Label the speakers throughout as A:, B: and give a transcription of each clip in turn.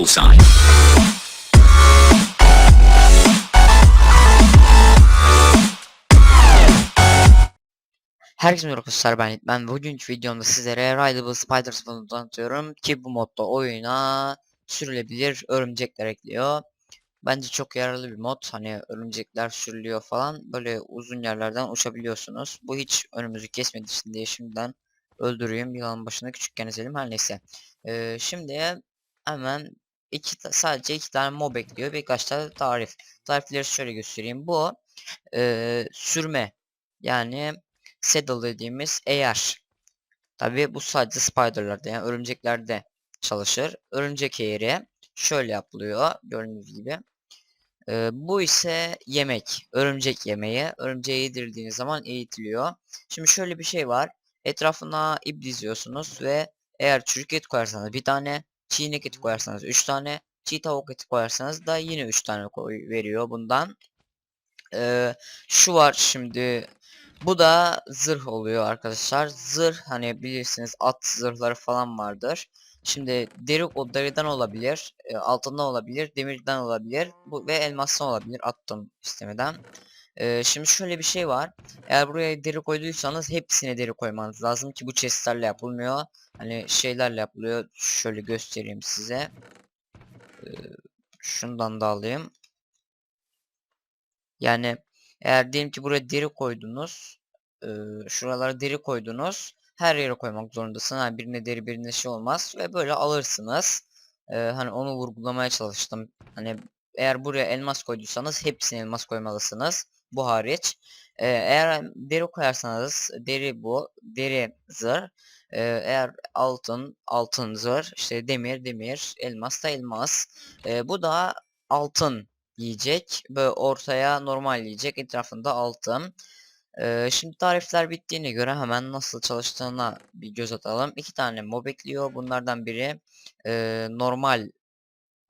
A: bullseye.
B: Herkese merhaba arkadaşlar ben Hitman. Bugünkü videomda sizlere Rideable Spiders modunu tanıtıyorum ki bu modda oyuna sürülebilir örümcekler ekliyor. Bence çok yararlı bir mod. Hani örümcekler sürülüyor falan. Böyle uzun yerlerden uçabiliyorsunuz. Bu hiç önümüzü kesmediği için diye şimdiden öldüreyim. Yılanın başına küçükken ezelim her neyse. Ee, şimdi hemen iki sadece iki tane mob ekliyor. Birkaç tane tarif. Tarifleri şöyle göstereyim. Bu e, sürme. Yani saddle dediğimiz eğer. Tabi bu sadece spiderlarda yani örümceklerde çalışır. Örümcek eğri şöyle yapılıyor gördüğünüz gibi. Ee, bu ise yemek. Örümcek yemeği. Örümceği yedirdiğiniz zaman eğitiliyor. Şimdi şöyle bir şey var. Etrafına ip diziyorsunuz ve eğer çürük et koyarsanız bir tane, çiğ inek eti koyarsanız 3 tane, çiğ tavuk eti koyarsanız da yine 3 tane koy veriyor bundan. Ee, şu var şimdi bu da zırh oluyor arkadaşlar. Zırh hani bilirsiniz at zırhları falan vardır. Şimdi deri o deriden olabilir, e, altından olabilir, demirden olabilir bu ve elmastan olabilir attım istemeden. E, şimdi şöyle bir şey var. Eğer buraya deri koyduysanız hepsine deri koymanız lazım ki bu chestlerle yapılmıyor. Hani şeylerle yapılıyor. Şöyle göstereyim size. E, şundan da alayım. Yani eğer diyelim ki buraya deri koydunuz. E, şuralara deri koydunuz. Her yere koymak zorundasın. Yani birine deri birine şey olmaz. Ve böyle alırsınız. E, hani onu vurgulamaya çalıştım. Hani eğer buraya elmas koyduysanız hepsine elmas koymalısınız. Bu hariç. Eğer deri koyarsanız deri bu. Deri zırh. E, eğer altın altın zırh. işte demir demir. Elmas da elmas. E, bu da altın yiyecek. Böyle ortaya normal yiyecek. Etrafında altın. Ee, şimdi tarifler bittiğine göre hemen nasıl çalıştığına bir göz atalım. İki tane mob ekliyor. Bunlardan biri e, normal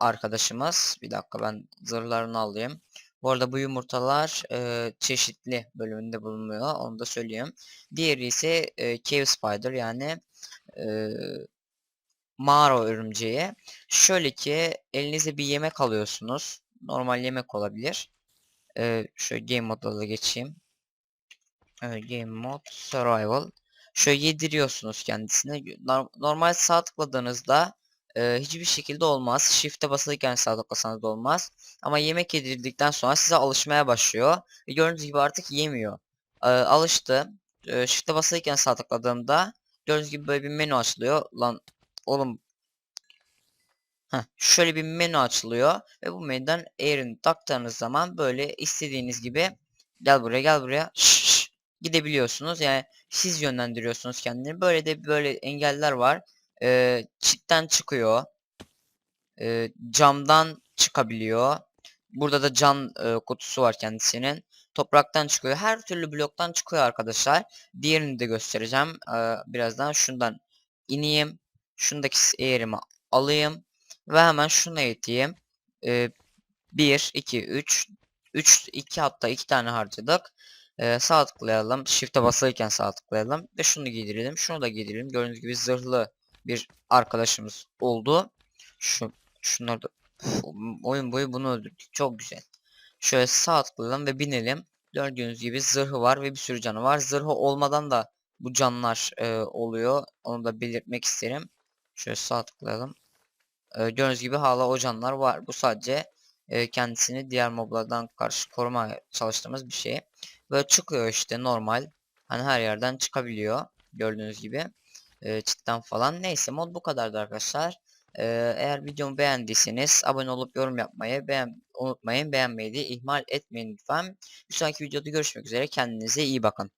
B: arkadaşımız. Bir dakika ben zırhlarını alayım. Bu arada bu yumurtalar e, çeşitli bölümünde bulunuyor. Onu da söyleyeyim. Diğeri ise e, cave spider yani e, mağara örümceği. Şöyle ki elinize bir yemek alıyorsunuz. Normal yemek olabilir. E, şöyle game modda da geçeyim. Evet, Game Mode Survival. Şöyle yediriyorsunuz kendisine. Nor- Normal sağ tıkladığınızda e, hiçbir şekilde olmaz. Shift'e basılırken sağ tıklasanız da olmaz. Ama yemek yedirdikten sonra size alışmaya başlıyor. Ve gördüğünüz gibi artık yemiyor. E, alıştı. E, Shift'e basılırken sağ tıkladığımda gördüğünüz gibi böyle bir menü açılıyor. Lan oğlum Heh, şöyle bir menü açılıyor ve bu menüden eğerini taktığınız zaman böyle istediğiniz gibi gel buraya gel buraya şş, gidebiliyorsunuz. Yani siz yönlendiriyorsunuz kendini. Böyle de böyle engeller var. Ee, çitten çıkıyor. Ee, camdan çıkabiliyor. Burada da can e, kutusu var kendisinin. Topraktan çıkıyor. Her türlü bloktan çıkıyor arkadaşlar. Diğerini de göstereceğim. Ee, birazdan şundan ineyim. Şundaki eğerimi alayım. Ve hemen şuna eğiteyim. Ee, 1, 2, 3, 3, 2 hatta 2 tane harcadık. Ee, sağ tıklayalım. Shift'e basılırken sağ tıklayalım. Ve şunu giydirelim. Şunu da giydirelim. Gördüğünüz gibi zırhlı bir arkadaşımız oldu. Şu, şunları da Uf, oyun boyu bunu öldürdük. Çok güzel. Şöyle sağ tıklayalım ve binelim. Gördüğünüz gibi zırhı var ve bir sürü canı var. Zırhı olmadan da bu canlar e, oluyor. Onu da belirtmek isterim. Şöyle sağ tıklayalım. E, gördüğünüz gibi hala o canlar var. Bu sadece e, kendisini diğer moblardan karşı korumaya çalıştığımız bir şey. Böyle çıkıyor işte normal. Hani her yerden çıkabiliyor. Gördüğünüz gibi. E, cidden falan. Neyse mod bu kadardı arkadaşlar. E, eğer videomu beğendiyseniz abone olup yorum yapmayı beğen unutmayın. Beğenmeyi de ihmal etmeyin lütfen. Bir sonraki videoda görüşmek üzere. Kendinize iyi bakın.